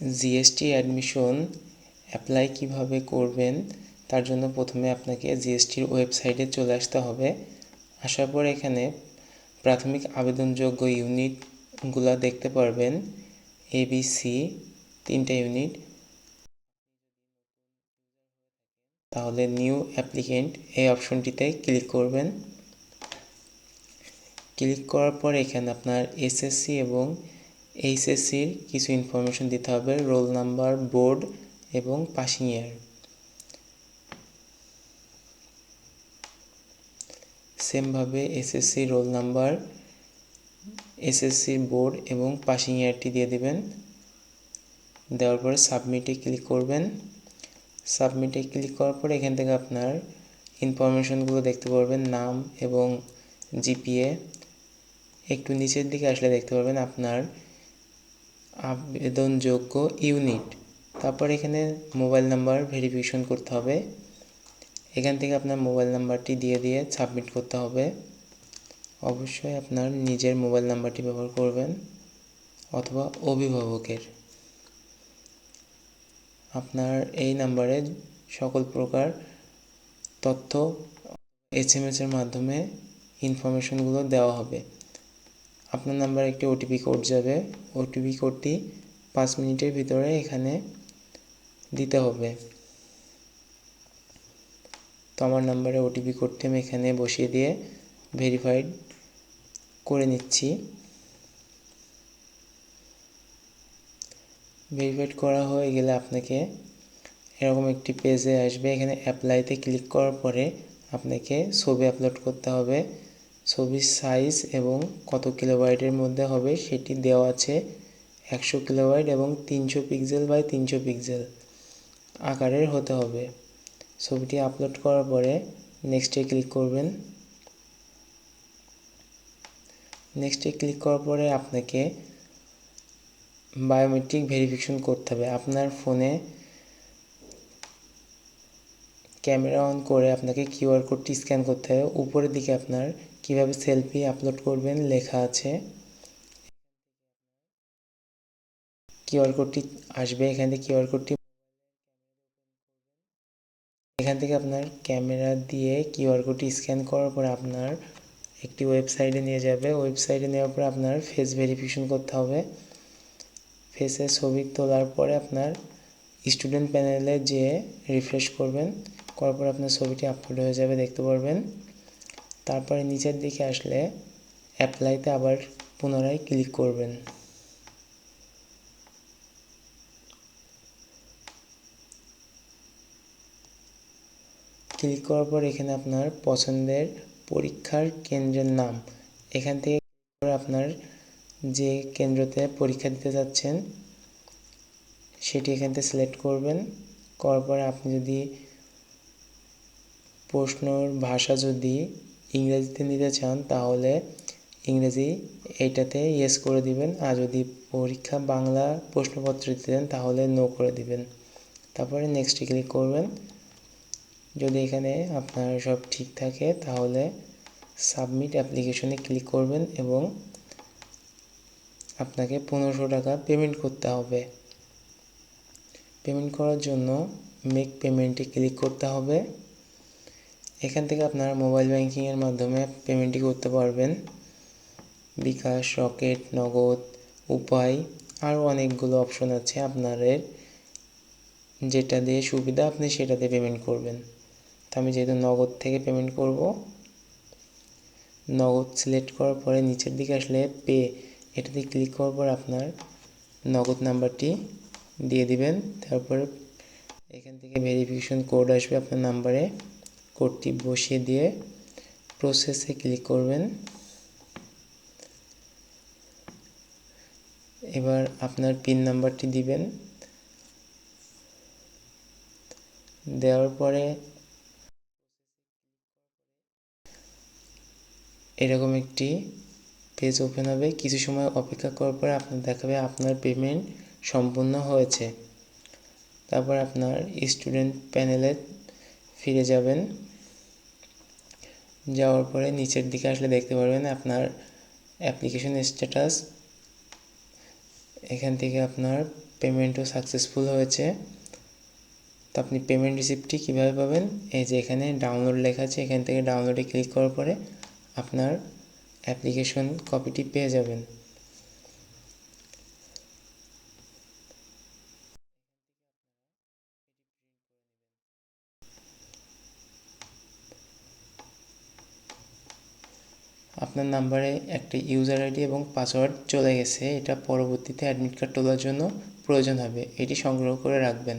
GST admission apply কীভাবে করবেন, তার জন্য প্রথমে আপনাকে জিএসটির ওয়েবসাইটে চলে আসতে হবে। আসার পর এখানে প্রাথমিক আবেদনযোগ্য ইউনিটগুলো দেখতে পারবেন। এবিসি তিনটা ইউনিট তাহলে নিউ অ্যাপ্লিকেন্ট এই অপশনটিতে ক্লিক করবেন। ক্লিক করার পর এখানে আপনার এসএসসি এবং এইচএসসির কিছু ইনফরমেশন দিতে হবে রোল নাম্বার বোর্ড এবং পাসিং ইয়ার সেমভাবে SSC roll number SSC board এবং পাসিং ইয়ারটি দিয়ে দেবেন। দেওয়ার পরে সাবমিটে ক্লিক করবেন। সাবমিটে ক্লিক করার পরে এখান থেকে আপনার ইনফরমেশনগুলো দেখতে পারবেন, নাম এবং জিপিএ একটু নিচের দিকে আসলে দেখতে পারবেন আপনার আবেদনযোগ্য ইউনিট। তারপর এখানে মোবাইল নাম্বার ভেরিফিকেশন করতে হবে। এখান থেকে আপনার মোবাইল নাম্বারটি দিয়ে দিয়ে সাবমিট করতে হবে। অবশ্যই আপনার নিজের মোবাইল নাম্বারটি ব্যবহার করবেন অথবা অভিভাবকের। আপনার এই নাম্বারে সকল প্রকার তথ্য, এস এসের মাধ্যমে ইনফরমেশনগুলো দেওয়া হবে। আপনার নাম্বারে একটি ওটিপি কোড যাবে। ওটিপি কোডটি পাঁচ মিনিটের ভিতরে এখানে দিতে হবে। তো আমার নাম্বারে ওটিপি কোডটি আমি এখানে বসিয়ে দিয়ে ভেরিফাইড করে নিচ্ছি। ভেরিফাইড করা হয়ে গেলে আপনাকে এরকম একটি পেজে আসবে। এখানে অ্যাপ্লাইতে ক্লিক করার পরে আপনাকে ছবি আপলোড করতে হবে। ছবির সাইজ এবং কত কিলোবাইটের মধ্যে হবে সেটি দেওয়া আছে একশো কিলোবাইট এবং তিনশো পিক্সেল বাই তিনশো পিক্সেল আকারের হতে হবে। ছবিটি আপলোড করার পরে নেক্সটে ক্লিক করবেন। নেক্সটে ক্লিক করার পরে আপনাকে বায়োমেট্রিক ভেরিফিকেশন করতে হবে। আপনার ফোনে ক্যামেরা অন করে আপনাকে কিউআর কোডটি স্ক্যান করতে হবে। উপরের দিকে আপনার কীভাবে সেলফি আপলোড করবেন লেখা আছে। কিউআর কোডটি আসবে এখান থেকে কিউআর কোডটি এখান থেকে আপনার ক্যামেরা দিয়ে কিউআর কোডটি স্ক্যান করার পরে আপনার একটি ওয়েবসাইটে নিয়ে যাবে। ওয়েবসাইটে নেওয়ার পরে আপনার ফেস ভেরিফিকেশন করতে হবে। ফেসে ছবি তোলার পরে আপনার স্টুডেন্ট প্যানেলে যেয়ে রিফ্রেশ করবেন। করার পর আপনার ছবিটি আপলোড হয়ে যাবে, দেখতে পারবেন। তারপরে নিচের দিকে আসলে অ্যাপ্লাইতে আবার পুনরায় ক্লিক করবেন। ক্লিক করার পর এখানে আপনার পছন্দের পরীক্ষার কেন্দ্রের নাম। এখান থেকে আপনার যে কেন্দ্রতে পরীক্ষা দিতে যাচ্ছেন, সেটি এখান থেকে সিলেক্ট করবেন। করার পরে আপনি যদি প্রশ্নর ভাষা যদি ইংরেজিতে নিতে চান, তাহলে ইংরেজি এইটাতে ইয়েস করে দিবেন। আর যদি পরীক্ষা বাংলা প্রশ্নপত্র দিতে চান, তাহলে নো করে দিবেন। তারপরে নেক্সটে ক্লিক করবেন। যদি এখানে আপনার সব ঠিক থাকে, তাহলে সাবমিট অ্যাপ্লিকেশনে ক্লিক করবেন এবং আপনাকে পনেরোশো টাকা পেমেন্ট করতে হবে। পেমেন্ট করার জন্য মেক পেমেন্টে ক্লিক করতে হবে। এখান থেকে আপনার মোবাইল ব্যাংকিংয়ের মাধ্যমে পেমেন্টটি করতে পারবেন। বিকাশ, রকেট, নগদ, উপায় আরও অনেকগুলো অপশন আছে আপনাদের। যেটা দিয়ে সুবিধা আপনি সেটাতে পেমেন্ট করবেন। তো আমি যেহেতু নগদ থেকে পেমেন্ট করব, নগদ সিলেক্ট করার পরে নিচের দিকে আসলে পে এটাতে ক্লিক করার পর আপনার নগদ নাম্বারটি দিয়ে দিবেন। তারপর এখান থেকে ভেরিফিকেশন কোড আসবে আপনার নাম্বারে কোডটি বসিয়ে দিয়ে প্রসেসে ক্লিক করবেন। এবার আপনার পিন নাম্বারটি দিবেন। দেওয়ার পরে এরকম একটি পেজ ওপেন হবে। কিছু সময় অপেক্ষা করার পরে আপনার দেখাবে আপনার পেমেন্ট সম্পূর্ণ হয়েছে। তারপর আপনার স্টুডেন্ট প্যানেলে ফিরে যাবেন। যাওয়ার পরে নিচের দিকে আসলে দেখতে পারবেন আপনার অ্যাপ্লিকেশন স্ট্যাটাস এখান থেকে আপনার পেমেন্টও সাকসেসফুল হয়েছে। তো আপনি পেমেন্ট রিসিপ্টটি কীভাবে পাবেন? এই যে এখানে ডাউনলোড লেখা আছে, এখান থেকে ডাউনলোডে ক্লিক করার পরে আপনার অ্যাপ্লিকেশন কপিটি পেয়ে যাবেন। আপনার নাম্বারে একটা ইউজার আইডি এবং পাসওয়ার্ড চলে গেছে। এটা পরবর্তীতে অ্যাডমিট কার্ড তোলার জন্য প্রয়োজন হবে। এটি সংগ্রহ করে রাখবেন।